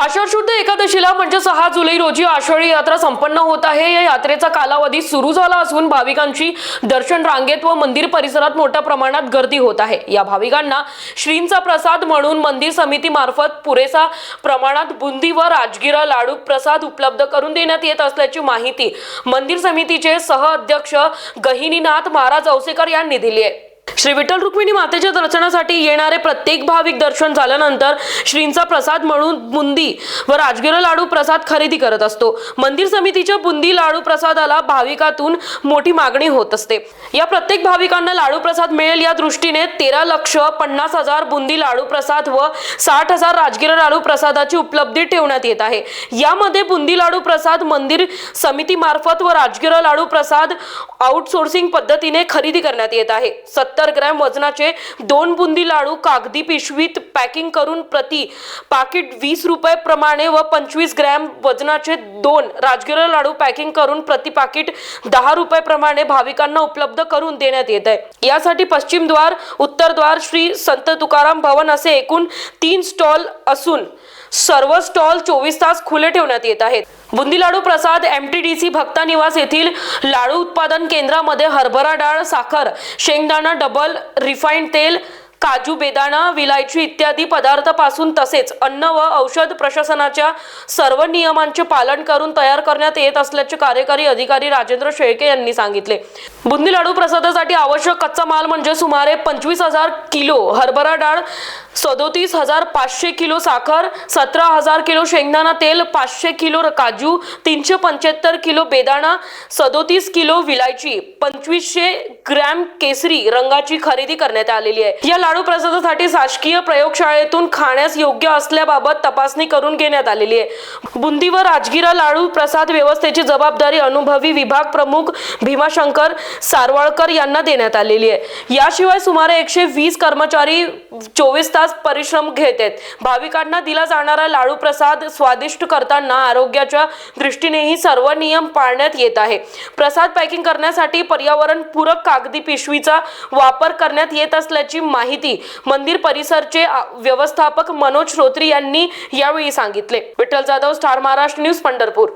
आषाढ शुद्ध एकादशीला म्हणजे सहा जुलै रोजी आषाढी यात्रा संपन्न होत आहे. या यात्रेचा कालावधी सुरू झाला असून भाविकांची दर्शन रांगेत व मंदिर परिसरात मोठ्या प्रमाणात गर्दी होत आहे. या भाविकांना श्रींचा प्रसाद म्हणून मंदिर समितीमार्फत पुरेसा प्रमाणात बुंदी व राजगिरा लाडू प्रसाद उपलब्ध करून देण्यात येत असल्याची माहिती मंदिर समितीचे सह अध्यक्ष गहिनीनाथ महाराज औसेकर यांनी दिली आहे. श्री विठ्ठल रुक्मिणी मातेच्या दर्शनासाठी येणारे प्रत्येक भाविक दर्शन झाल्यानंतर श्रींचा प्रसाद म्हणून बुंदी व राजगिरा लाडू प्रसाद खरेदी करत असतो. मंदिर समितीच्या बुंदी लाडू प्रसादाला भाविकातून मोठी मागणी होत असते. या प्रत्येक भाविकांना लाडू प्रसाद मिळेल या दृष्टीने तेरा लक्ष पन्नास हजार बुंदी लाडू प्रसाद व साठ हजार राजगिरा लाडू प्रसादाची उपलब्धी ठेवण्यात येत आहे. यामध्ये बुंदी लाडू प्रसाद मंदिर समितीमार्फत व राजगिरा लाडू प्रसाद आउटसोर्सिंग पद्धतीने खरेदी करण्यात येत आहे. सत्तर ग्रॅम वजनाचे दोन बुंदी लाडू कागदी पिशवीत पॅकिंग करून प्रति पाकिट वीस रुपये प्रमाणे व पंचवीस ग्रॅम वजनाचे दोन राजगिरा लाडू पॅकिंग करून प्रति पाकिट दहा रुपये प्रमाणे भाविकांना उपलब्ध करून देण्यात येत आहे. यासाठी पश्चिम द्वार उत्तर द्वार श्री संत तुकाराम भवन असे एकूण तीन स्टॉल असून सर्व स्टॉल चोवीस तास खुले ठेवण्यात येत आहेत. बुंदी लाडू प्रसाद एम टी डी सी भक्ता निवास येथील लाडू उत्पादन केंद्रामध्ये हरभरा डाळ साखर शेंगदाणा डबल रिफाईंड तेल काजू बेदाणा विलायची इत्यादी पदार्थापासून तसेच अन्न व औषध प्रशासनाच्या सर्व नियमांचे पालन करून तयार करण्यात येत असल्याचे कार्यकारी अधिकारी राजेंद्र शेळके यांनी सांगितले. बुंदी लाडू प्रसादासाठी आवश्यक कच्चा माल म्हणजे सुमारे पंचवीस हजार किलो हरभरा डाळ सदोतीस हजार पाचशे किलो साखर सतरा हजार किलो शेंगदाणा तेल पाचशे किलो काजू तीनशे पंच्याहत्तर किलो बेदाणा सदोतीस किलो विलायची पंचवीसशे ग्रॅम केसरी रंगाची खरेदी करण्यात आलेली आहे. या लाडू प्रसादासाठी शासकीय प्रयोगशाळेतून खाण्यास योग्य असल्याबाबत तपासणी करून घेण्यात आलेली आहे. बुंदी व राजगिरा लाडू प्रसाद व्यवस्थेची जबाबदारी अनुभवी विभाग प्रमुख भीमाशंकर सारवाळकर यांना देण्यात आलेली आहे. याशिवाय सुमारे एकशे वीस कर्मचारी चोवीस तास परिश्रम घेत आहेत. भाविकांना दिला जाणारा लाडू प्रसाद स्वादिष्ट करताना आरोग्याच्या दृष्टीनेही सर्व नियम पाळण्यात येत आहे. प्रसाद पॅकिंग करण्यासाठी पर्यावरण पूरक कागदी पिशवीचा वापर करण्यात येत असल्याची माहिती मंदिर परिसरचे व्यवस्थापक मनोज श्रोत्री यांनी यावेळी सांगितले. Vitthal Jadhav Star Maharashtra news Pandharpur.